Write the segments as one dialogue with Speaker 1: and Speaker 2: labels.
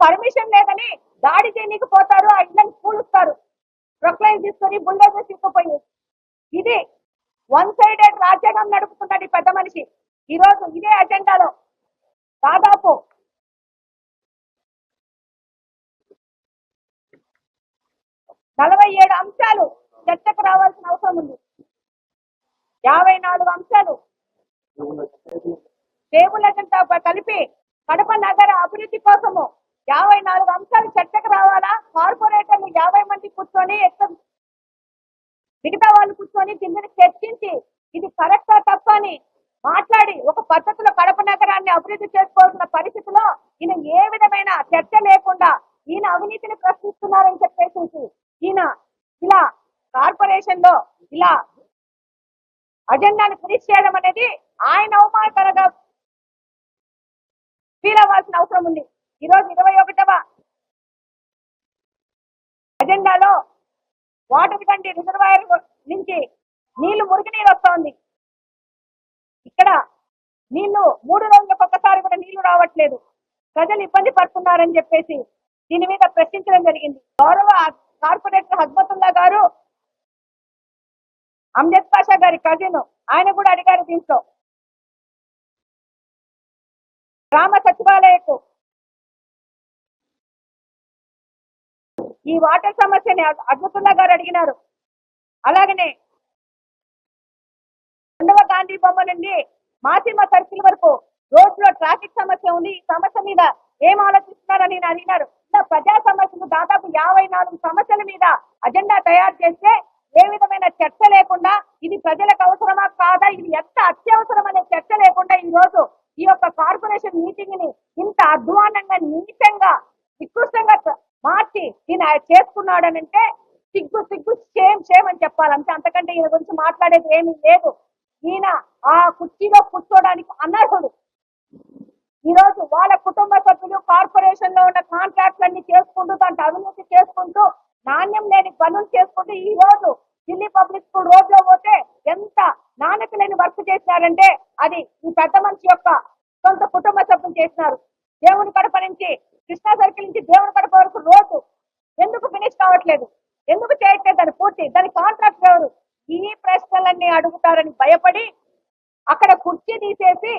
Speaker 1: Permission లేదని దాడి చేయనీకి పోతారు ఆ ఇళ్ళని కూలుస్తారు. ప్రొక్లైన్ తీసుకొని బుల్డోజర్ తీసుకుపోయి. ఇది వన్ సైడెడ్ రాజ్యాంగం నడుపుతున్నాడు ఈ పెద్ద మనిషి. ఈ రోజు ఇదే అజెండాలో. దాదాపు నలభై ఏడు అంశాలు చర్చకు రావాల్సిన అవసరం ఉంది. యాభై నాలుగు అంశాలు టేబుల్ ఎజెండా కలిపి కడప నగర అభివృద్ధి కోసము యాభై నాలుగు అంశాలు చర్చకు రావాలా? కార్పొరేటర్లు యాభై మంది కూర్చొని మిగతా వాళ్ళు కూర్చొని దీన్ని చర్చించి ఇది కరెక్టా తప్ప అని మాట్లాడి ఒక పద్ధతిలో కడప నగరాన్ని అభివృద్ధి చేసుకోవాల్సిన పరిస్థితిలో ఈయన ఏ విధమైన చర్చ లేకుండా ఈయన అవినీతిని ప్రశ్నిస్తున్నారని చెప్పేసి ఈయన ఇలా కార్పొరేషన్లో ఇలా అజెండాను కృషి చేయడం అనేది ఆయన అవమానకరంగా ఫీల్ అవ్వాల్సిన అవసరం ఉంది. ఈ రోజు ఇరవై ఒకటవ అజెండాలో వాటర్ కంటి రిజర్వాయర్ నుంచి నీళ్ళు మురికి నీరు వస్తోంది. ఇక్కడ నీళ్ళు మూడు రోజులకు ఒక్కసారి కూడా నీళ్ళు రావట్లేదు. ప్రజలు ఇబ్బంది పడుతున్నారని చెప్పేసి దీని మీద ప్రశ్నించడం జరిగింది. గౌరవ కార్పొరేటర్ హజ్మతుల్లా గారు అమ్జద్ పాషా గారి కజిన్ ఆయన కూడా అడిగారు దీంట్లో. గ్రామ సచివాలయకు ఈ వాటర్ సమస్యని అద్భుతంగా గారు అడిగినారు. అలాగనే రెండవ గాంధీ బొమ్మ నుండి మాసిమ సర్కిల్ వరకు రోడ్లో ట్రాఫిక్ సమస్య ఉంది. ఈ సమస్య మీద ఏం ఆలోచిస్తున్నారని నేను అడిగినారు. ప్రజా సమస్యలు దాదాపు యాభై నాలుగు సమస్యల మీద అజెండా తయారు చేస్తే ఏ విధమైన చర్చ లేకుండా ఇది ప్రజలకు అవసరమా కాదా ఇది ఎంత అత్యవసరం అనే చర్చ లేకుండా ఈ రోజు ఈ యొక్క కార్పొరేషన్ మీటింగ్ని ఇంత అధ్వానంగా నీచంగా నికృష్టంగా మార్చి ఈయన చేసుకున్నాడనంటే సిగ్గు సిగ్గు షేమ్ షేమ్ అని చెప్పాలంటే అంతకంటే ఈయన గురించి మాట్లాడేది ఏమీ లేదు. ఈయన ఆ కుర్చీలో కూర్చోడానికి అనర్హుడు. ఈరోజు వాళ్ళ కుటుంబ సభ్యులు కార్పొరేషన్లో ఉన్న కాంట్రాక్ట్లన్నీ చేసుకుంటూ దాంట్లో అవినీతి చేసుకుంటూ నాణ్యం లేని పనులు చేసుకుంటూ ఈ రోజు ఢిల్లీ పబ్లిక్ స్కూల్ రోడ్లో పోతే ఎంత నాణ్యత లేని వర్క్ చేసినారంటే అది ఈ పెద్ద మనిషి యొక్క సొంత కుటుంబ సభ్యులు చేసినారు. దేవుని కడప నుంచి కృష్ణా సర్కిల్ నుంచి దేవుని కడప వరకు రోడ్డు. ఎందుకు ఫినిష్ కావట్లేదు? ఎందుకు చేయట్లేదు? దాని పూర్తి దాని కాంట్రాక్ట్ ఎవరు? ఈ ప్రశ్నలన్నీ అడుగుతారని భయపడి అక్కడ కుర్చీ తీసేసి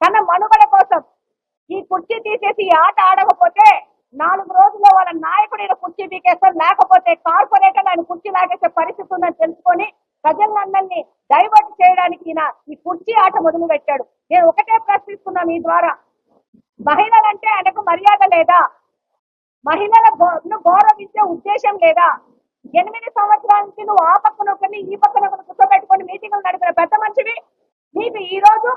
Speaker 1: తన మనుగడ కోసం ఈ కుర్చీ తీసేసి ఈ ఆట ఆడకపోతే నాలుగు రోజుల్లో వాళ్ళ నాయకుడు ఈయన కుర్చీ పీకేస్తారు లేకపోతే కార్పొరేటర్ ఆయన కుర్చీ లాగేసే పరిస్థితి ఉందని తెలుసుకొని ప్రజలందరినీ డైవర్ట్ చేయడానికి ఈయన ఈ కుర్చీ ఆట మొదలు పెట్టాడు నేను ఒకటే ప్రశ్నిస్తున్నాను ఈ ద్వారా. మహిళలంటే ఆయనకు మర్యాద లేదా? మహిళల గౌ- గౌరవించే ఉద్దేశం లేదా? ఎనిమిది సంవత్సరాల నుంచి నువ్వు ఆ పక్కన ఒకరిని ఈ పక్కన ఒకరిని కూర్చోబెట్టుకొని మీటింగులు నడిపిన పెద్ద మనిషివి. నీకు ఈ రోజు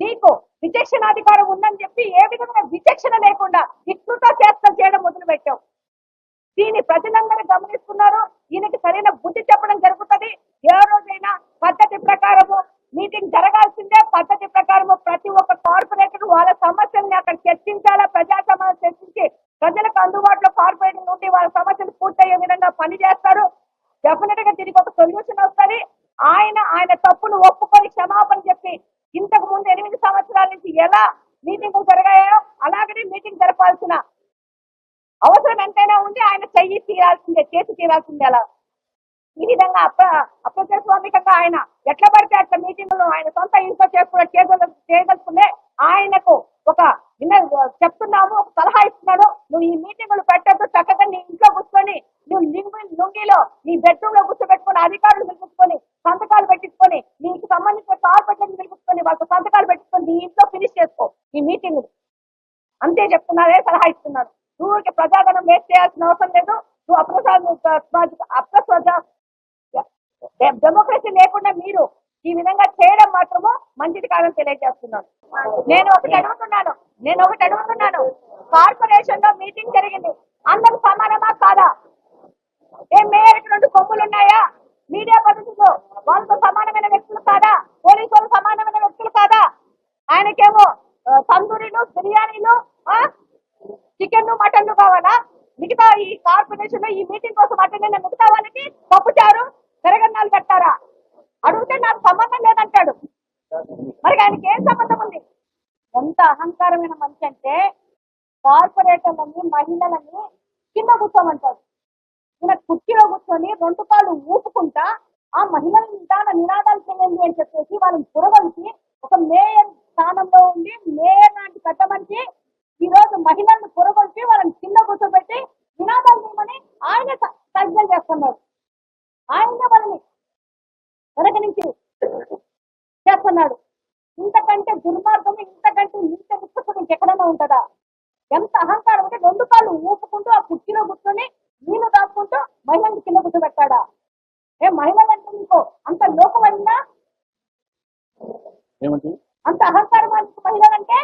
Speaker 1: నీకు విచక్షణాధికారం ఉందని చెప్పి ఏ విధమైన విచక్షణ లేకుండా వికృత చేస్తా చేయడం మొదలుపెట్టావు. దీన్ని ప్రజలందరూ గమనిస్తున్నారు. దీనికి సరైన బుద్ధి చెప్పడం జరుగుతుంది. ఏ రోజైనా పద్ధతి ప్రకారము మీటింగ్ జరగాల్సిందే. పద్ధతి ప్రకారం ప్రతి ఒక్క కార్పొరేటర్ వాళ్ళ సమస్యల్ని అక్కడ చర్చించాలా ప్రజా సమస్యలు చర్చించి ప్రజలకు అందుబాటులో కార్పొరేటర్ నుండి వాళ్ళ సమస్యలు పూర్తయ్యే విధంగా పని చేస్తారు డెఫినెట్గా దీనికి ఒక సొల్యూషన్ వస్తుంది. ఆయన ఆయన తప్పును ఒప్పుకొని క్షమాపణ చెప్పి ఇంతకు ముందు ఎనిమిది సంవత్సరాల నుంచి ఎలా మీటింగులు జరగాయో అలాగనే మీటింగ్ జరపాల్సిన అవసరం ఎంతైనా ఉంది. ఆయన చెయ్యి తీరాల్సిందే చేసి తీరాల్సిందే అలా. ఈ విధంగా అప్ర అప్రజాస్వామికంగా ఆయన ఎట్లా పడితే అట్లా మీటింగులు ఆయన సొంత ఇంట్లో చేసుకున్న చేయదలుచుకునే చేయగలుగుతుందే ఆయనకు ఒక చెప్తున్నాము ఒక సలహా ఇస్తున్నాడు నువ్వు ఈ మీటింగులు పెట్టద్దు చక్కగా నీ ఇంట్లో కూర్చొని నువ్వు లింగు లుంగిలో నీ బెడ్రూమ్లో కూర్చోబెట్టుకుని అధికారులు పిలుపుకొని సంతకాలు పెట్టించుకొని నీకు సంబంధించిన కార్పొరేషన్ పిలుపుకొని వాళ్ళతో సంతకాలు పెట్టించుకొని నీ ఇంట్లో ఫినిష్ చేసుకో ఈ మీటింగ్ అంతే చెప్తున్నారే సలహా ఇస్తున్నాను నువ్వు ప్రజాధనం వేస్ట్ చేయాల్సిన అవసరం లేదు. నువ్వు అప్రసాద అప్రసాద డెమోక్రసీ లేకుండా మీరు ఈ విధంగా చేయడం మాత్రము మంచిది కాదని తెలియజేస్తున్నాను. నేను ఒకటి అడుగుతున్నాను. నేను ఒకటి అడుగుతున్నాను. కార్పొరేషన్లో మీటింగ్ జరిగింది. అందరూ సమానమా కాదా? ఏ మేయర్కి రెండు కొమ్ములు ఉన్నాయా? మీడియా పద్ధతిలో వాళ్ళతో సమానమైన వ్యక్తులు కాదా? పోలీసు వాళ్ళు సమానమైన వ్యక్తులు కాదా? ఆయనకేమో తందూరీలు బిర్యానీలు చికెన్ మటన్లు కావాలా? మిగతా ఈ కార్పొరేషన్లో ఈ మీటింగ్ కోసం అటెండ్ అయిన మిగతా వాళ్ళకి పప్పుచారు పెరగన్నాలు పెట్టారా అడిగితే నాకు సంబంధం లేదంటాడు మరి ఆయనకి ఏం సంబంధం ఉంది ఎంత అహంకారమైన మనిషి అంటే కార్పొరేటర్లని మహిళలని కింద కూర్చోమంటారు. ఈయన కుర్చీలో కూర్చొని రెండు కాళ్ళు ఊపుకుంటా ఆ మహిళల నిదాన నినాదాలు చేయండి అని చెప్పేసి వాళ్ళని పురగొల్పి ఒక మేయర్ స్థానంలో ఉండి మేయర్ లాంటి పెద్ద ఈరోజు ఈ రోజు మహిళలను పురగొల్పి వాళ్ళని కింద కూర్చోబెట్టి నినాదాలు చేయమని ఆయన సజ్జలు చేస్తున్నారు. ఆయనే వాళ్ళని వెనక నుంచి చేస్తున్నాడు. ఇంతకంటే దుర్మార్గం ఇంతకంటే ఇంత విశ్వసం ఎక్కడైనా ఉంటుందా? ఎంత అహంకారం అంటే రెండు కాళ్ళు ఊపుకుంటూ ఆ కుర్చీలో కూర్చొని నీళ్ళు దాచుకుంటూ మహిళని కింద కూర్చోబెట్టాడా? ఏ మహిళలంటే నీకు అంత లోకమైందా?
Speaker 2: ఏమంటే
Speaker 1: అంత అహంకారం మహిళలంటే?